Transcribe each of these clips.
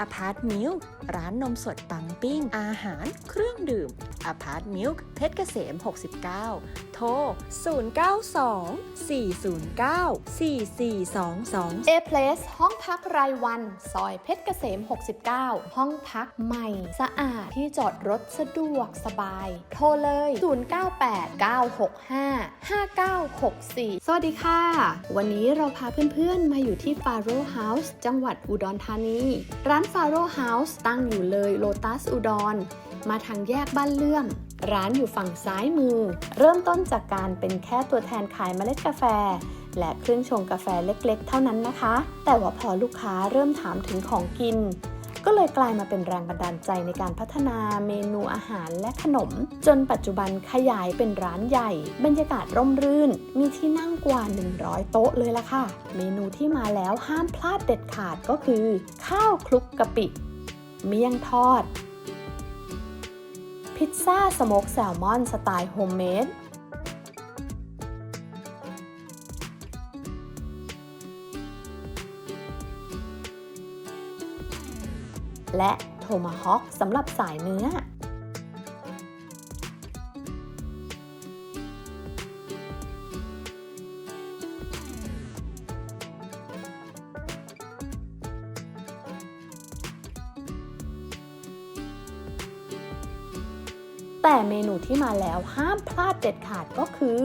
อพาร์ตมิลร้านนมสดปังปิ้ง อาหาร เครื่องดื่มอพาร์ตมิลเพชรเกษม 69 โทร 092 409 4422 A Place ห้องพักรายวัน ซอยเพชรเกษม 69 ห้องพักใหม่ สะอาดที่จอดรถสะดวกสบาย โทรเลย 0989655964 สวัสดีค่ะ วันนี้เราพาเพื่อนๆ มาอยู่ที่ Faro House จังหวัดอุดรธานี ร้านฟาโร่เฮาส์ตั้งอยู่เลยโลตัสอุดร มาทางแยกบ้านเลื่อม ร้านอยู่ฝั่งซ้ายมือ เริ่มต้นจากการเป็นแค่ตัวแทนขายเมล็ดกาแฟ และเครื่องชงกาแฟเล็กๆ เท่านั้นนะคะ แต่ว่าพอลูกค้าเริ่มถามถึงของกิน ก็เลยกลายมาเป็นแรงบันดาลใจในการพัฒนาเมนูอาหารและขนม จนปัจจุบันขยายเป็นร้านใหญ่ บรรยากาศร่มรื่น มีที่นั่งกว่า 100 โต๊ะเลยล่ะค่ะ เมนูที่มาแล้วห้ามพลาดเด็ดขาดก็คือ ข้าวคลุกกะปิ เมี่ยงทอด พิซซ่าสโมกแซลมอนสไตล์โฮมเมด และโทมาฮอคสำหรับสายเนื้อ แต่เมนูที่มาแล้วห้ามพลาดเด็ดขาดก็คือ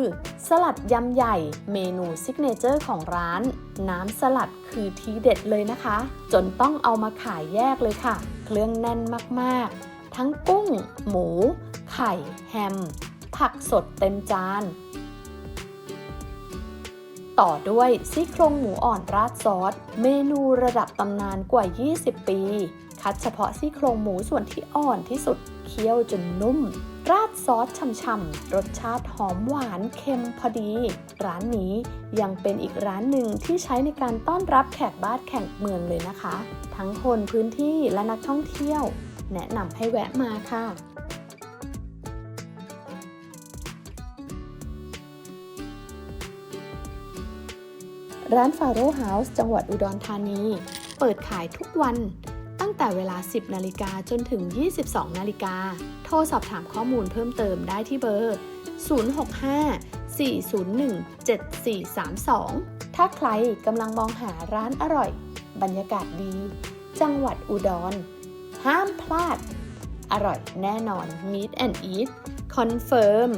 สลัดยำใหญ่ เมนูซิกเนเจอร์ของร้าน น้ำสลัดคือทีเด็ดเลยนะคะ จนต้องเอามาขายแยกเลยค่ะ เครื่องแน่นมากๆ ทั้งกุ้ง หมู ไข่ แฮม ผักสดเต็มจานต่อด้วยซี่โครงหมูอ่อนราดซอส เมนูระดับตำนานกว่า 20 ปี คัดเฉพาะซี่โครงหมูส่วนที่อ่อนที่สุด เคี่ยวจนนุ่ม ราดซอสช่ำๆ รสชาติหอมหวานเค็มพอดี ร้านนี้ยังเป็นอีกร้านหนึ่งที่ใช้ในการต้อนรับแขกบ้านแขกเมืองเลยนะคะ ทั้งคนพื้นที่และนักท่องเที่ยว แนะนำให้แวะมาค่ะร้านฟาโร่เฮาส์จังหวัดอุดรธานี เปิดขายทุกวัน แต่เวลา 10 นาฬิกาจนถึง 22 นาฬิกา โทรสอบถามข้อมูลเพิ่มเติมได้ที่เบอร์ 065 401 7432 ถ้าใครกำลังมองหาร้านอร่อย บรรยากาศดี จังหวัดอุดร ห้ามพลาด อร่อยแน่นอน Meet and Eat คอนเฟิร์ม